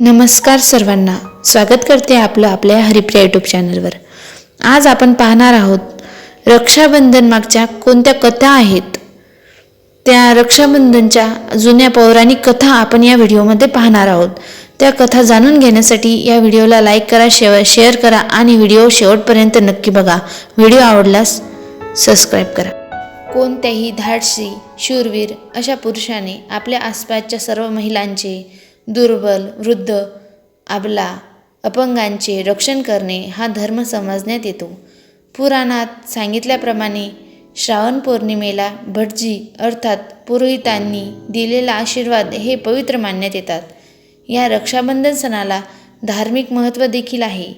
नमस्कार सर्वांना. स्वागत करते आपलं आपल्या हरिप्रिया यूट्यूब चॅनलवर आज आपण पाहणार आहोत रक्षाबंधन मागच्या कोणत्या कथा आहेत? त्या रक्षाबंधनच्या जुन्या पौराणिक कथा आपण या व्हिडिओमध्ये पाहणार आहोत. त्या कथा जाणून घेण्यासाठी या व्हिडिओला लाईक करा शेअर शेअर करा आणि व्हिडिओ शेवटपर्यंत नक्की बघा. व्हिडिओ आवडल्यास सबस्क्राईब करा. कोणत्याही धाडसी शूरवीर अशा पुरुषाने आपल्या आसपासच्या सर्व महिलांचे दुर्बल वृद्ध आबला अपंगांचे रक्षण करणे हा धर्म समजण्यात येतो. पुराणात सांगितल्याप्रमाणे श्रावण पौर्णिमेला भटजी अर्थात पुरोहितांनी दिलेला आशीर्वाद हे पवित्र मानण्यात येतात. या रक्षाबंधन सणाला धार्मिक महत्त्व देखील आहे.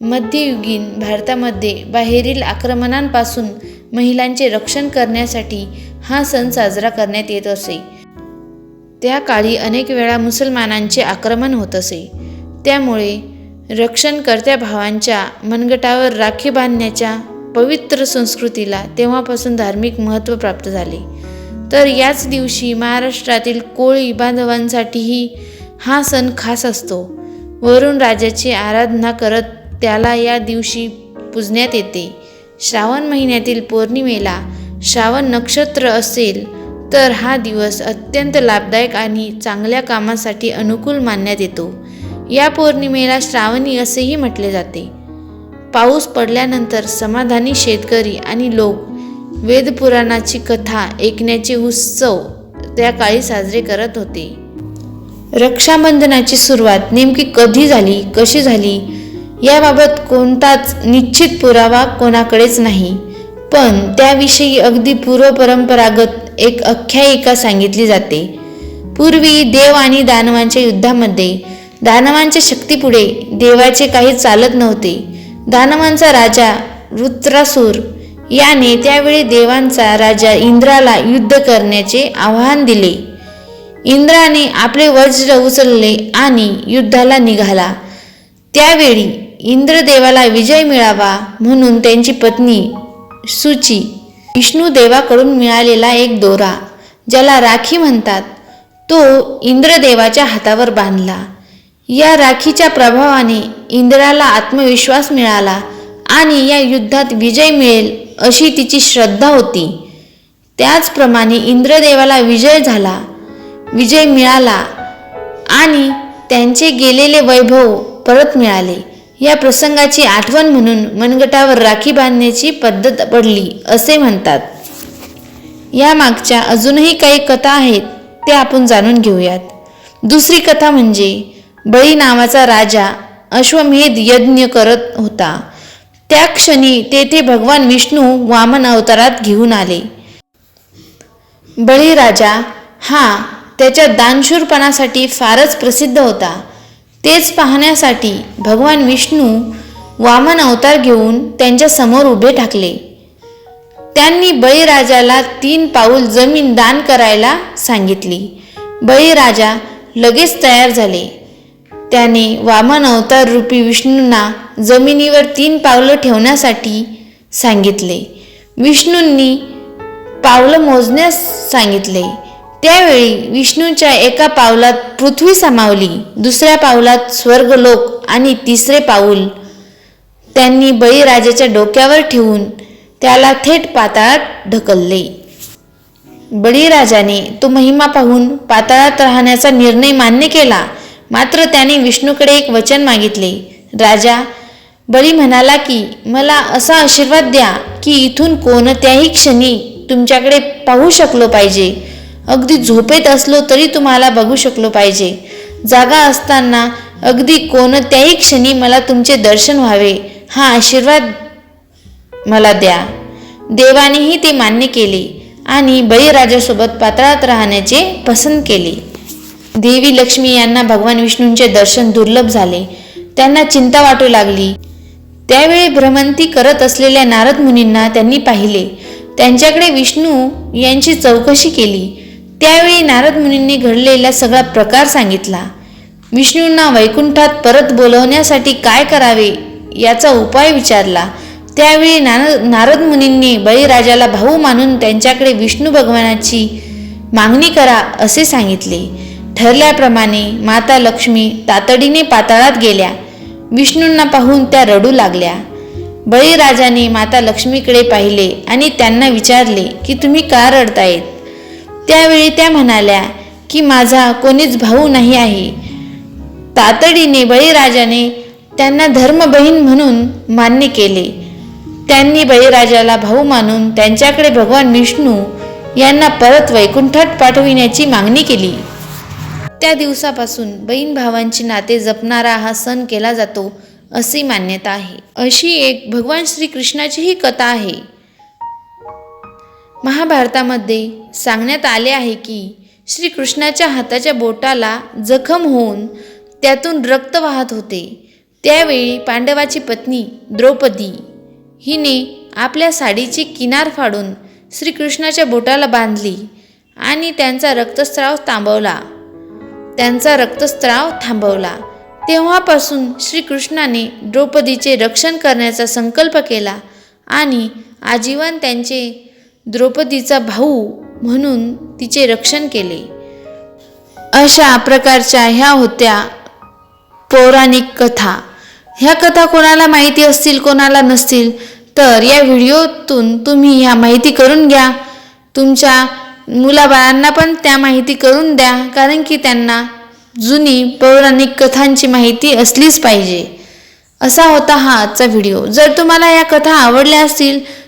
मध्ययुगीन भारतामध्ये बाहेरील आक्रमणांपासून महिलांचे रक्षण करण्यासाठी हा सण साजरा करण्यात येत असे. त्या काळी अनेक वेळा मुसलमानांचे आक्रमण होत असे. त्यामुळे रक्षणकर्त्या भावांच्या मनगटावर राखी बांधण्याच्या पवित्र संस्कृतीला तेव्हापासून धार्मिक महत्त्व प्राप्त झाले. तर याच दिवशी महाराष्ट्रातील कोळी बांधवांसाठीही हा सण खास असतो. वरुण राजाची आराधना करत त्याला या दिवशी पूजण्यात येते. श्रावण महिन्यातील पौर्णिमेला श्रावण नक्षत्र असेल तर हा दिवस अत्यंत लाभदायक आणि चांगल्या कामासाठी अनुकूल मानण्यात येतो. या पौर्णिमेला श्रावणी असेही म्हटले जाते. पाऊस पडल्यानंतर समाधानी शेतकरी आणि लोक वेदपुराणाची कथा ऐकण्याचे उत्सव त्या काळी साजरे करत होते. रक्षाबंधनाची सुरुवात नेमकी कधी झाली कशी झाली याबाबत कोणताच निश्चित पुरावा कोणाकडेच नाही. पण त्याविषयी अगदी पूर्वपरंपरागत एक आख्यायिका सांगितली जाते. पूर्वी देव आणि दानवांच्या युद्धामध्ये दानवांच्या शक्तीपुढे देवाचे काही चालत नव्हते. दानवांचा राजा वृत्रासूर याने त्यावेळी देवांचा राजा इंद्राला युद्ध करण्याचे आव्हान दिले. इंद्राने आपले वज्र उचलले आणि युद्धाला निघाला. त्यावेळी इंद्रदेवाला विजय मिळावा म्हणून त्यांची पत्नी सुची विष्णू देवाकडून मिळालेला एक दोरा ज्याला राखी म्हणतात तो इंद्रदेवाच्या हातावर बांधला. या राखीच्या प्रभावाने इंद्राला आत्मविश्वास मिळाला आणि या युद्धात विजय मिळेल अशी तिची श्रद्धा होती. त्याचप्रमाणे इंद्रदेवाला विजय झाला विजय मिळाला आणि त्यांचे गेलेले वैभव परत मिळाले. या प्रसंगाची आठवण म्हणून मनगटावर राखी बांधण्याची पद्धत पडली असे म्हणतात. या मागच्या अजूनही काही कथा आहेत त्या आपण जाणून घेऊयात. दुसरी कथा म्हणजे बळी नावाचा राजा अश्वमेध यज्ञ करत होता. त्या क्षणी तेथे भगवान विष्णू वामन अवतारात घेऊन आले. बळीराजा हा त्याच्या दानशूरपणासाठी फारच प्रसिद्ध होता. तेच पाहण्यासाठी भगवान विष्णू वामन अवतार घेऊन त्यांच्यासमोर उभे ठाकले. त्यांनी बळीराजाला तीन पाऊल जमीन दान करायला सांगितली. बळीराजा लगेच तयार झाले. त्याने वामन अवतार रूपी विष्णूंना जमिनीवर तीन पावलं ठेवण्यासाठी सांगितले. विष्णूंनी पावलं मोजण्यास सांगितले. त्यावेळी विष्णूच्या एका पावलात पृथ्वी सामावली दुसऱ्या पावलात स्वर्गलोक आणि तिसरे पाऊल. त्यांनी बळीराजाच्या डोक्यावर ठेवून त्याला थेट पाताळात ढकलले. बळीराजाने तो महिमा पाहून पाताळात राहण्याचा निर्णय मान्य केला. मात्र त्याने विष्णूकडे एक वचन मागितले. राजा बळी म्हणाला की मला असा आशीर्वाद द्या की इथून कोणत्याही क्षणी तुमच्याकडे पाहू शकलो पाहिजे. अगदी झोपेत असलो तरी तुम्हाला बघू शकलो पाहिजे. जागा असताना अगदी कोणत्याही क्षणी मला तुमचे दर्शन व्हावे. हा आशीर्वाद मला द्या. देवानेही ते मान्य केले आणि बळीराजासोबत पात्रात राहण्याचे पसंत केले. देवी लक्ष्मी यांना भगवान विष्णूंचे दर्शन दुर्लभ झाले. त्यांना चिंता वाटू लागली. त्यावेळी भ्रमंती करत असलेल्या नारद मुनींना त्यांनी पाहिले. त्यांच्याकडे विष्णू यांची चौकशी केली. त्यावेळी नारद मुनींनी घडलेला सगळा प्रकार सांगितला. विष्णूंना वैकुंठात परत बोलवण्यासाठी काय करावे याचा उपाय विचारला. त्यावेळी नारद नारद मुनींनी बळीराजाला भाऊ मानून त्यांच्याकडे विष्णू भगवानाची मागणी करा असे सांगितले. ठरल्याप्रमाणे माता लक्ष्मी तातडीने पाताळात गेल्या. विष्णूंना पाहून त्या रडू लागल्या. बळीराजाने माता लक्ष्मीकडे पाहिले आणि त्यांना विचारले की तुम्ही का रडतायत? त्यावेळी त्या म्हणाल्या की माझा कोणीच भाऊ नाही आहे. तातडीने बळीराजाने त्यांना धर्मबहीण म्हणून मान्य केले. त्यांनी बळीराजाला भाऊ मानून त्यांच्याकडे भगवान विष्णू यांना परत वैकुंठात पाठविण्याची मागणी केली. त्या दिवसापासून बहीण भावांचे नाते जपणारा हा सण केला जातो अशी मान्यता आहे. अशी एक भगवान श्रीकृष्णाची ही कथा आहे. महाभारतामध्ये सांगण्यात आले आहे की श्रीकृष्णाच्या हाताच्या बोटाला जखम होऊन त्यातून रक्त वाहत होते. त्यावेळी पांडवाची पत्नी द्रौपदी हिने आपल्या साडीची किनार फाडून श्रीकृष्णाच्या बोटाला बांधली आणि त्यांचा रक्तस्राव थांबवला. त्यांचा रक्तस्राव थांबवला. तेव्हापासून श्रीकृष्णाने द्रौपदीचे रक्षण करण्याचा संकल्प केला आणि आजीवन त्यांचे द्रौपदीचा भाऊ म्हणून तिचे रक्षण केले. अशा प्रकारच्या ह्या होत्या पौराणिक कथा. ह्या कथा कोणाला माहिती असतील कोणाला नसतील तर या व्हिडिओतून तुम्ही ह्या माहिती करून घ्या. तुमच्या मुलाबाळांना पण त्या माहिती करून द्या कारण की त्यांना जुनी पौराणिक कथांची माहिती असलीच पाहिजे. असा होता हा आजचा व्हिडिओ. जर तुम्हाला या कथा आवडल्या असतील